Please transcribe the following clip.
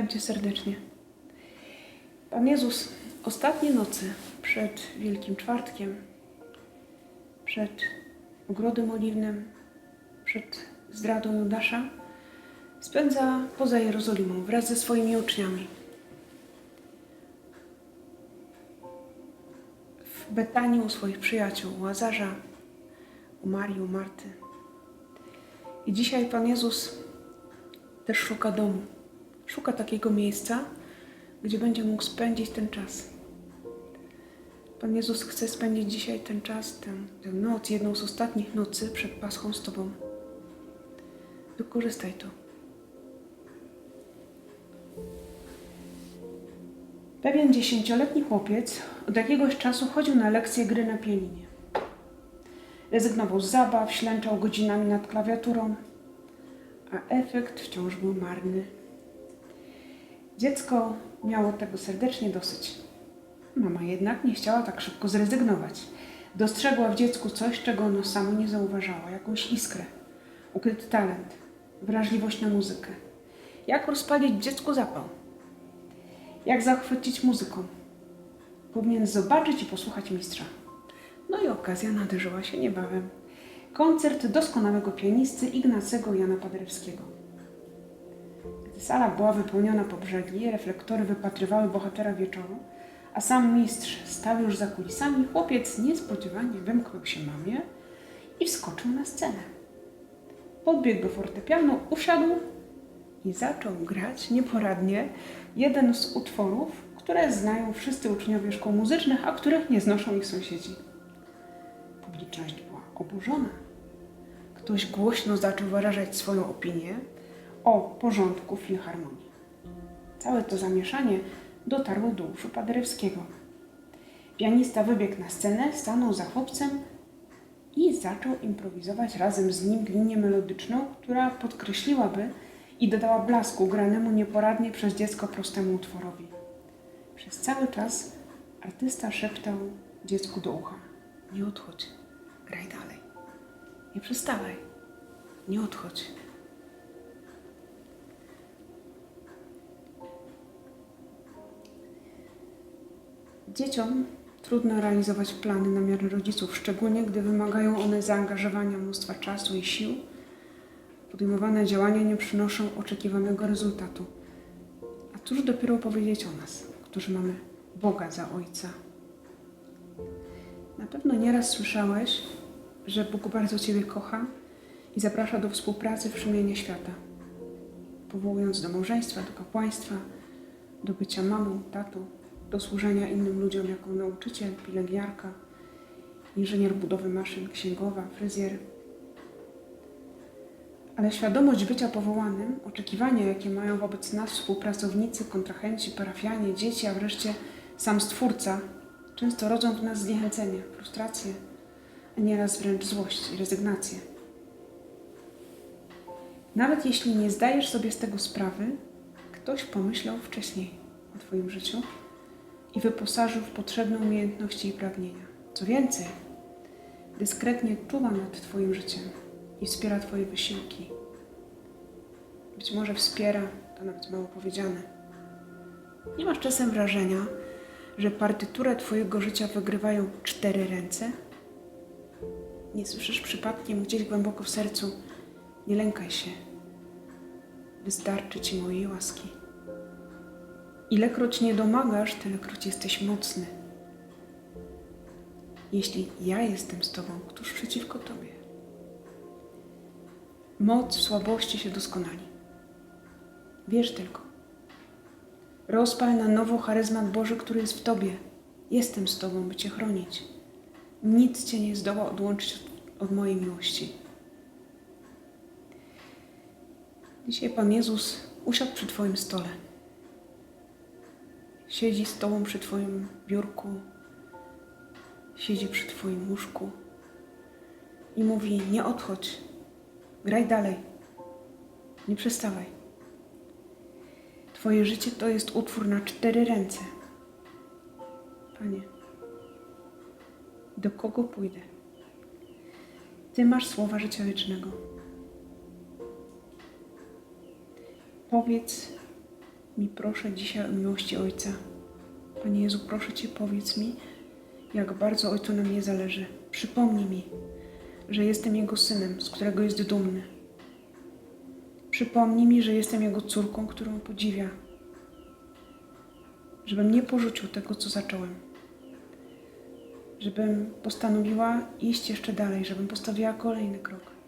Witam Cię serdecznie. Pan Jezus ostatnie nocy przed Wielkim Czwartkiem, przed ogrodem oliwnym, przed zdradą Judasza spędza poza Jerozolimą wraz ze swoimi uczniami. W Betanii u swoich przyjaciół, u Łazarza, u Marii, u Marty. I dzisiaj Pan Jezus też szuka domu. Szuka takiego miejsca, gdzie będzie mógł spędzić ten czas. Pan Jezus chce spędzić dzisiaj ten czas, tę, tę noc, jedną z ostatnich nocy przed Paschą z Tobą. Wykorzystaj to. Pewien dziesięcioletni chłopiec od jakiegoś czasu chodził na lekcje gry na pianinie. Rezygnował z zabaw, ślęczał godzinami nad klawiaturą, a efekt wciąż był marny. Dziecko miało tego serdecznie dosyć. Mama jednak nie chciała tak szybko zrezygnować. Dostrzegła w dziecku coś, czego ono samo nie zauważało, jakąś iskrę, ukryty talent, wrażliwość na muzykę. Jak rozpalić dziecku zapał? Jak zachwycić muzyką? Powinien zobaczyć i posłuchać mistrza. No i okazja nadarzyła się niebawem. Koncert doskonałego pianisty Ignacego Jana Paderewskiego. Sala była wypełniona po brzegi, reflektory wypatrywały bohatera wieczoru, a sam mistrz stał już za kulisami, chłopiec niespodziewanie wymknął się mamie i wskoczył na scenę. Podbiegł do fortepianu, usiadł i zaczął grać nieporadnie jeden z utworów, które znają wszyscy uczniowie szkół muzycznych, a których nie znoszą ich sąsiedzi. Publiczność była oburzona. Ktoś głośno zaczął wyrażać swoją opinię o porządku filharmonii. Całe to zamieszanie dotarło do uszu Paderewskiego. Pianista wybiegł na scenę, stanął za chłopcem i zaczął improwizować razem z nim linię melodyczną, która podkreśliłaby i dodała blasku granemu nieporadnie przez dziecko prostemu utworowi. Przez cały czas artysta szeptał dziecku do ucha: Nie odchodź, graj dalej. Nie przestawaj, nie odchodź. Dzieciom trudno realizować plany na miarę rodziców, szczególnie gdy wymagają one zaangażowania mnóstwa czasu i sił. Podejmowane działania nie przynoszą oczekiwanego rezultatu. A cóż dopiero powiedzieć o nas, którzy mamy Boga za Ojca? Na pewno nieraz słyszałeś, że Bóg bardzo Ciebie kocha i zaprasza do współpracy w przemianie świata, powołując do małżeństwa, do kapłaństwa, do bycia mamą, tatą, do służenia innym ludziom jako nauczyciel, pielęgniarka, inżynier budowy maszyn, księgowa, fryzjer. Ale świadomość bycia powołanym, oczekiwania, jakie mają wobec nas współpracownicy, kontrahenci, parafianie, dzieci, a wreszcie sam Stwórca, często rodzą w nas zniechęcenie, frustrację, a nieraz wręcz złość i rezygnację. Nawet jeśli nie zdajesz sobie z tego sprawy, ktoś pomyślał wcześniej o Twoim życiu i wyposażył w potrzebne umiejętności i pragnienia. Co więcej, dyskretnie czuwa nad Twoim życiem i wspiera Twoje wysiłki. Być może wspiera, to nawet mało powiedziane. Nie masz czasem wrażenia, że partyturę Twojego życia wygrywają cztery ręce? Nie słyszysz przypadkiem gdzieś głęboko w sercu, nie lękaj się, wystarczy Ci mojej łaski. Ilekroć nie domagasz, tylekroć jesteś mocny. Jeśli ja jestem z Tobą, któż przeciwko Tobie? Moc słabości się doskonali. Wierz tylko. Rozpal na nowo charyzmat Boży, który jest w Tobie. Jestem z Tobą, by Cię chronić. Nic Cię nie zdoła odłączyć od, od mojej miłości. Dzisiaj Pan Jezus usiadł przy Twoim stole. Siedzi z Tobą przy Twoim biurku, siedzi przy Twoim łóżku i mówi: Nie odchodź, graj dalej, nie przestawaj. Twoje życie to jest utwór na cztery ręce. Panie, do kogo pójdę? Ty masz słowa życia wiecznego. Powiedz, mi proszę dzisiaj o miłości Ojca. Panie Jezu, proszę Cię, powiedz mi, jak bardzo Ojcu na mnie zależy. Przypomnij mi, że jestem Jego synem, z którego jest dumny. Przypomnij mi, że jestem Jego córką, którą podziwia. Żebym nie porzucił tego, co zacząłem. Żebym postanowiła iść jeszcze dalej, żebym postawiła kolejny krok.